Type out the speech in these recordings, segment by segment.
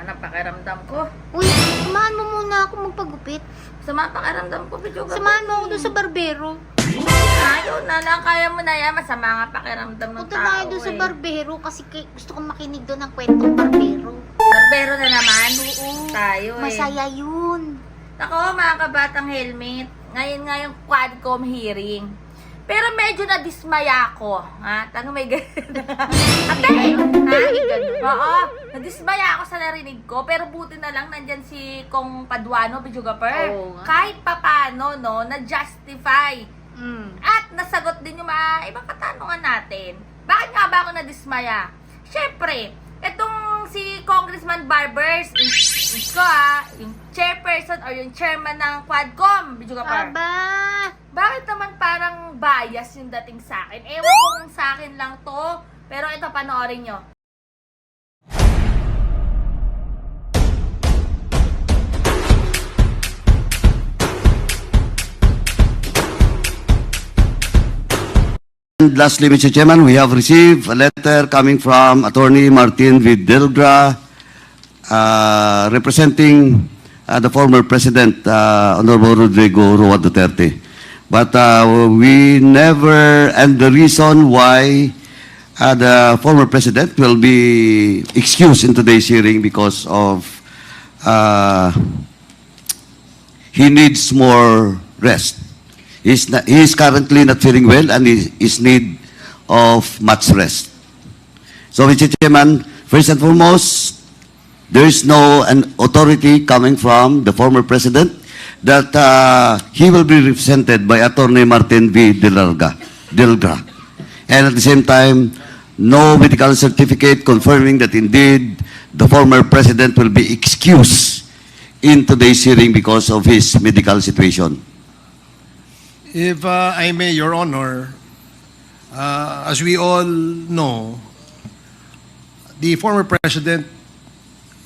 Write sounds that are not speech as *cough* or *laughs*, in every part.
Na pakiramdam ko. Uy, samahan mo muna ako magpagupit. Sama pakiramdam ko, video ka. Samahan mo ako doon sa barbero. Ayaw na lang, kaya mo na yan. Masama nga pakiramdam ng Punta tao tayo doon sa eh. barbero kasi kay, gusto kong makinig doon ng kwentong barbero. Barbero na naman. Oo. Tayo eh. Masaya yun. Ako, mga kabatang helmet, ngayon nga yung quadcom hearing. Pero medyo nadismaya ako. Ha? Tanong may ganun. *laughs* Ate! Ha? Oo. Nadismaya ako sa narinig ko. Pero buti na lang nandyan si Kong Paduano, Bijugaper. Oo nga. Kahit papano, no, na-justify. Mm. At nasagot din yung mga ibang katanungan natin. Bakit nga ba ako nadismaya? Siyempre, itong si Congressman Barbers, yung, yung ko ah, yung chairperson or yung chairman ng Quadcom, Bijugaper. Aba! Bakit naman parang bias yung dating sa akin? Ewan ko kung sa akin lang to. Pero ito, panoorin nyo. And lastly, Mr. Chairman, we have received a letter coming from Attorney Martin Videlgra, uh, representing uh, the former President, uh, Honorable Rodrigo Roa Duterte. But uh, we never, and the reason why uh, the former President will be excused in today's hearing because of uh, he needs more rest. He's not, he is currently not feeling well and he is need of much rest. So, Mr. Chairman, first and foremost, there is no an authority coming from the former president that uh, he will be represented by Attorney Martin V. Delga, Delgra. And at the same time, no medical certificate confirming that indeed the former president will be excused in today's hearing because of his medical situation. If uh, I may, Your Honor, uh, as we all know, the former president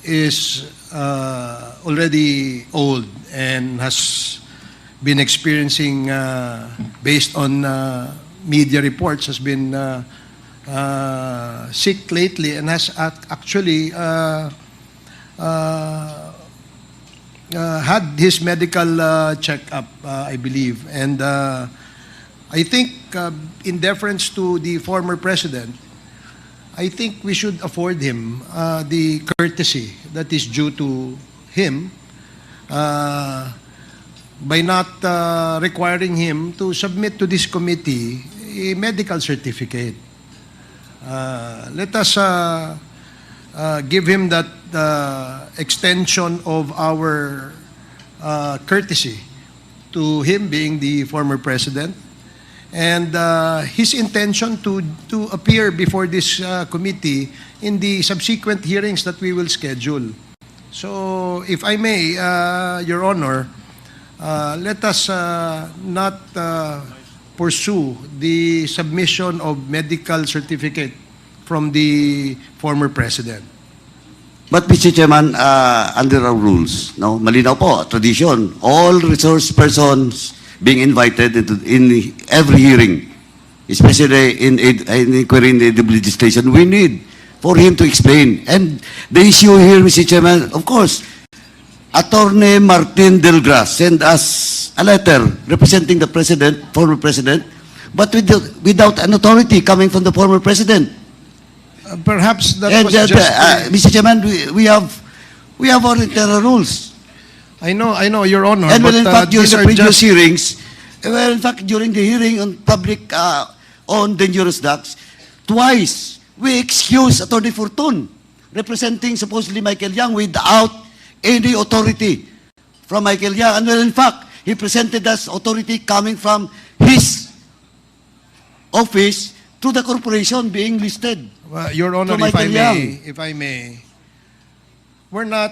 is uh, already old and has been experiencing, uh, based on uh, media reports, has been uh, uh, sick lately and has ac- actually uh, had his medical checkup, I believe. And I think, in deference to the former president, I think we should afford him the courtesy that is due to him uh, by not uh, requiring him to submit to this committee a medical certificate. Uh, let us uh, uh, give him that uh, extension of our uh, courtesy to him being the former president and uh, his intention to to appear before this uh, committee in the subsequent hearings that we will schedule. So, if I may, uh, Your Honor, uh, let us uh, not uh, pursue the submission of medical certificate from the former president. But Mr. Chairman, uh, under our rules, no, malinaw po, tradition, all resource persons being invited into, in every hearing, especially in, in, in inquiry in the legislation, we need for him to explain. And the issue here, Mr. Chairman, of course, Attorney Martin Delgras sent us a letter representing the president, former president, but without, without an authority coming from the former president. Uh, perhaps that And was uh, just... uh, Mr. Chairman, we, we have we have our internal rules. I know, I know, Your Honor, and but when in uh, fact during these the previous hearings, uh, well, in fact during the hearing on public uh, on dangerous drugs, twice we excused Attorney Fortun, representing supposedly Michael Young without any authority from Michael Young. And well, in fact, he presented us authority coming from his office to the corporation being listed. Uh, Your Honor, if I may, Young. if I may, we're not,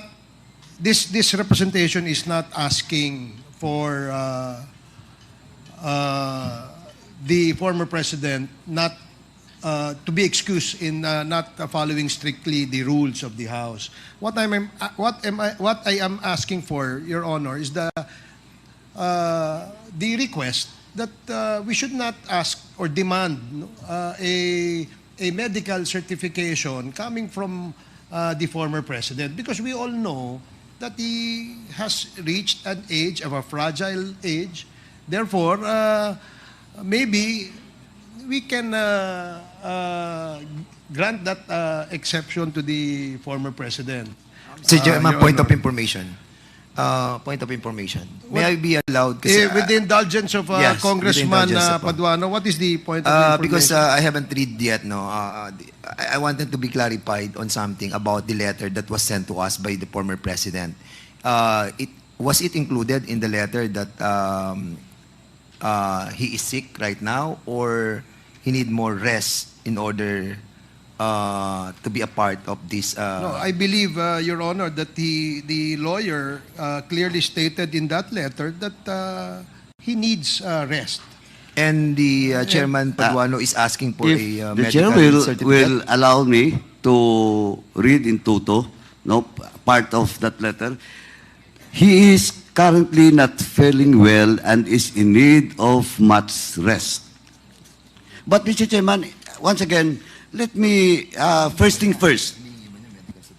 this, this representation is not asking for uh, uh, the former president not uh, to be excused in uh, not following strictly the rules of the House. What I'm, uh, what am I, what I am asking for, Your Honor, is the uh, the request that uh, we should not ask or demand uh, a a medical certification coming from uh, the former president because we all know that he has reached an age of a fragile age. Therefore, uh, maybe we can uh, uh, grant that uh, exception to the former president. Mr. Uh, Chairman, Your point of Honor. information. Uh, point of information. May I be allowed? Eh, uh, with the indulgence of uh, yes, Congressman uh, of- Paduano, what is the point of Uh, information? because uh, I haven't read yet, no. Uh, uh, I, I wanted to be clarified on something about the letter that was sent to us by the former president. Uh, it was it included in the letter that um, uh, he is sick right now, or he need more rest in order uh, to be a part of this? Uh, No, I believe, uh, Your Honor, that the, the lawyer uh, clearly stated in that letter that uh, he needs uh, rest. and the uh, chairman Paduano is asking for If a uh, the chair medical will, certificate. will allow me to read in toto, no, p- part of that letter. He is currently not feeling well and is in need of much rest. But Mr. Chairman, once again, let me, uh, first thing first,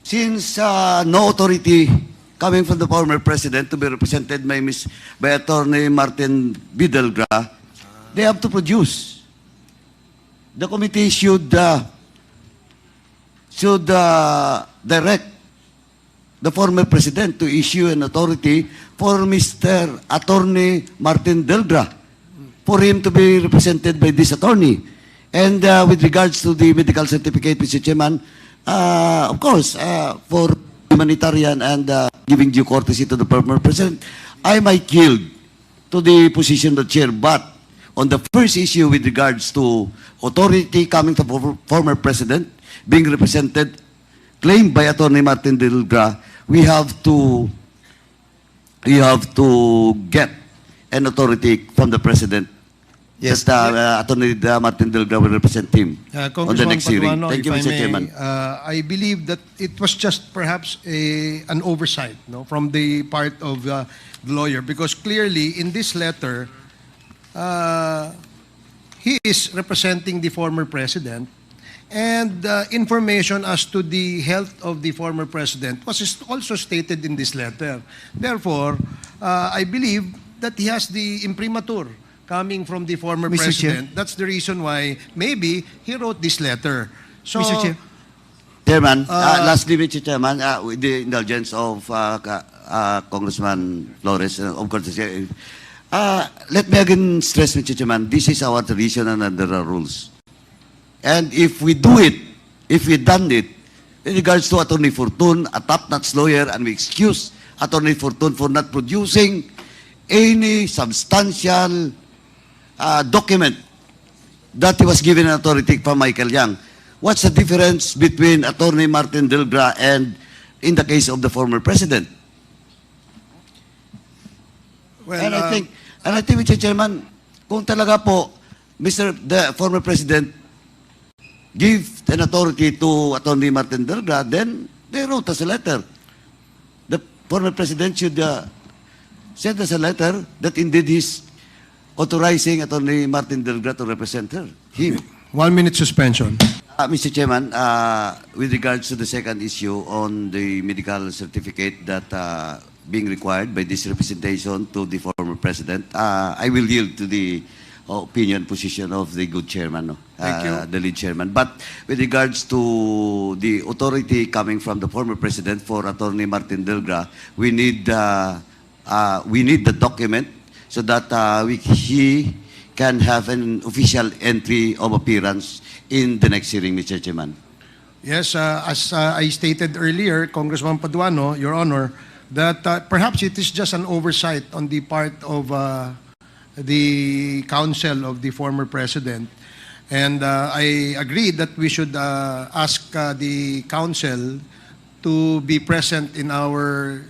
since uh, no authority coming from the former president to be represented by Ms. by Attorney Martin Bidelgra, they have to produce. The committee should uh, should uh, direct the former president to issue an authority for Mr. Attorney Martin Delgra for him to be represented by this attorney. And uh, with regards to the medical certificate, Mr. Chairman, uh, of course, uh, for humanitarian and uh, giving due courtesy to the former president, I might yield to the position of the chair. But on the first issue with regards to authority coming former- former president being represented, claimed by Attorney Martin Delgra, we have to we have to get an authority from the president. Yes. That uh, Attorney uh, Martin Delgado will represent him Uh, on the Congressman next hearing. Paduano, Thank if you, I Mr. may, Chairman. uh, I believe that it was just perhaps a, an oversight no, from the part of uh, the lawyer because clearly in this letter, uh, he is representing the former president and uh, information as to the health of the former president was is- also stated in this letter. Therefore, uh, I believe that he has the imprimatur coming from the former Mr. Chair. president. That's the reason why maybe he wrote this letter. So, Mr. Chair. Chairman, uh, Uh, lastly, Mr. Chairman, uh, with the indulgence of uh, uh, Congressman Flores, uh, of course, uh, uh, let me again stress, Mr. Chairman, this is our tradition and under our rules. And if we do it, if we done it, in regards to Attorney Fortune, a top-notch lawyer, and we excuse Attorney Fortune for not producing any substantial uh, document that he was given authority from Michael Young. What's the difference between Attorney Martin Delgra and in the case of the former president? well, and I uh, think, and I think, Mr. Chairman, kung talaga po, Mr. the former president give an authority to Attorney Martin Delgra, then they wrote us a letter. The former president should uh, send us a letter that indeed he's authorizing Attorney Martin Delgra to represent her, him. one minute suspension. Uh, Mr. Chairman, uh, with regards to the second issue on the medical certificate that uh, being required by this representation to the former president, uh, I will yield to the opinion position of the good chairman, no? Thank uh, you. the lead chairman. But with regards to the authority coming from the former president for Attorney Martin Delgra, we need uh, uh, we need the document so that uh, we, he can have an official entry of appearance in the next hearing, Mr. Chairman. Yes, uh, as uh, I stated earlier, Congressman Paduano, Your Honor, that uh, perhaps it is just an oversight on the part of uh, the counsel of the former president. And uh, I agree that we should uh, ask uh, the counsel to be present in our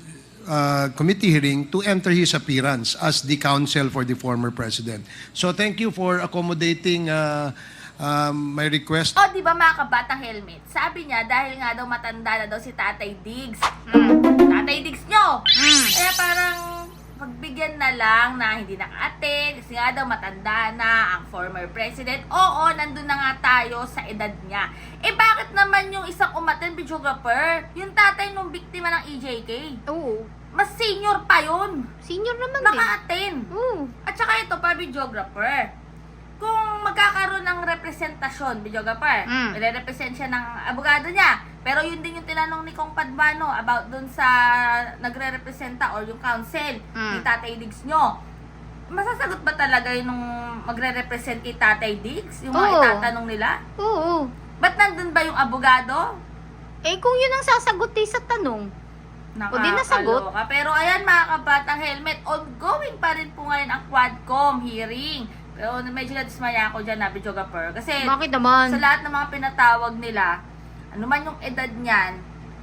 uh, committee hearing to enter his appearance as the counsel for the former president. So thank you for accommodating uh, um, my request. O, di ba mga kabatang helmet? Sabi niya, dahil nga daw matanda na daw si Tatay Diggs. Hmm, Tatay Diggs nyo! Kaya parang pagbigyan na lang na hindi naka-attend kasi nga daw matanda na ang former president. Oo, nandun na nga tayo sa edad niya. Eh bakit naman yung isang umattend videographer? Yung tatay nung biktima ng EJK. Oo. Mas senior pa yun. Senior naman din. Naka-attend. Oo. At saka ito pa, videographer. Kung magkakaroon ng representasyon, videographer, Mm. i-represent siya ng abogado niya. Pero yun din yung tinanong ni Kong Padmano about dun sa nagre-representa or yung counsel ni Mm. Tatay Diggs nyo. Masasagot ba talaga yung nung magre-represent kay Tatay Diggs? Yung mga Oo. itatanong nila? Oo. Ba't nandun ba yung abogado? Eh, kung yun ang sasagot eh sa tanong. O, di nasagot. Nakakaloka. Pero ayan mga kabatang helmet, ongoing pa rin po ngayon ang Quadcom hearing. Pero medyo nadismaya ako dyan na videographer. Kasi Bakit naman? sa lahat ng mga pinatawag nila, ano man yung edad niyan,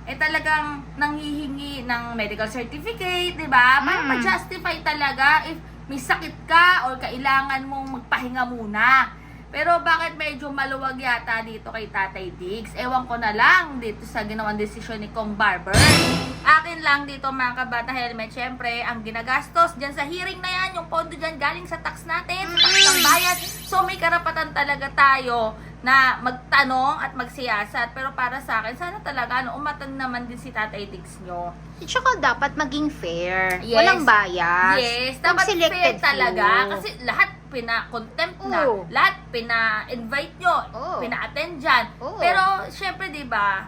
eh talagang nanghihingi ng medical certificate, di ba? Para Mm. ma-justify talaga if may sakit ka or kailangan mong magpahinga muna. Pero bakit medyo maluwag yata dito kay Tatay Diggs? Ewan ko na lang dito sa ginawang desisyon ni Kong Barber. Akin lang dito mga kabata helmet, syempre, ang ginagastos dyan sa hearing na yan, yung pondo dyan galing sa tax natin, sa tax ng bayan. So may karapatan talaga tayo na magtanong at magsiyasat. Pero para sa akin, sana talaga ano, umatan naman din si Tatay Diggs nyo. Tsaka dapat maging fair. Yes. Walang bias. Yes, dapat fair talaga. few. Kasi lahat pina-contempt na. Oo. Lahat pina-invite nyo. Oo. Pina-attend dyan. Oo. Pero, syempre, di ba,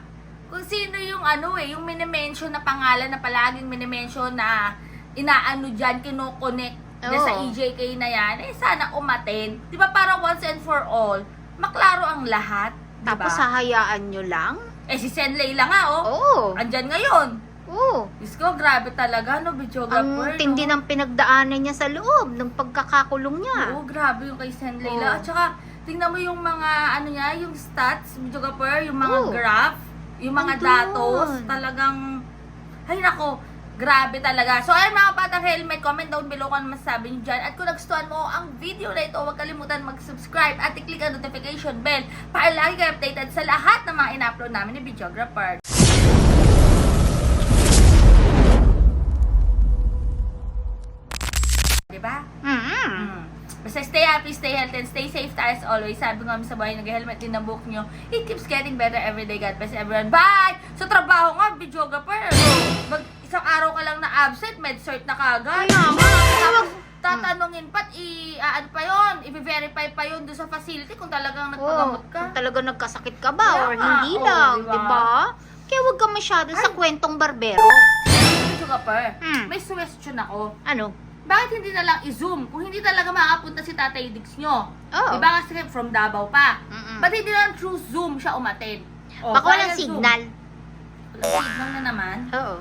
kung sino yung ano eh, yung minimension na pangalan na palaging minimension na inaano dyan, kinoconnect dyan Oo. sa EJK na yan, eh sana umaten. Di ba para once and for all, maklaro ang lahat. Di ba? Tapos hahayaan nyo lang? Eh si Sen Leila nga, oh. Oo. Andyan ngayon. Oo. Diyos ko, grabe talaga, no, videographer. Ang tindi no? ng pinagdaanan niya sa loob ng pagkakakulong niya. Oo, grabe yung kay Sen Leila. Oo. At saka, tingnan mo yung mga, ano niya, yung stats, videographer, yung mga Oo. graph, yung mga Andun. datos, talagang, ay nako, grabe talaga. So, ayun mga batang helmet, comment down below kung ano masasabi nyo dyan. At kung nagustuhan mo ang video na ito, huwag kalimutan mag-subscribe at i-click ang notification bell para lagi kayo updated sa lahat ng mga in-upload namin ni videographer. Diba? Mm-mm. Mm. Basta stay happy, stay healthy, and stay safe as always. Sabi nga sa buhay, nag-helmet din ang book nyo. It keeps getting better every day. God bless everyone. Bye! Sa trabaho nga, videographer. Isang araw ka lang na absent, med cert na kagad. Kaya nga. Tapos, tatanungin pa't i aan pa yon, i-verify pa yon doon sa facility kung talagang Oo. nagpagamot ka. Kung talaga nagkasakit ka ba Kaya or nga. hindi Oo, lang, diba? di ba? Kaya huwag ka masyado sa kwentong barbero. Videographer, Mm. may suggestion ako. Ano? Bakit hindi na lang i-zoom? Kung hindi talaga makakapunta si Tatay Diggs nyo. Oo. Di ba kasi from Davao pa? Mm-mm. Ba't hindi na lang through Zoom siya umaten? O, Baka walang Zoom. signal. Walang biglang na naman? Oo.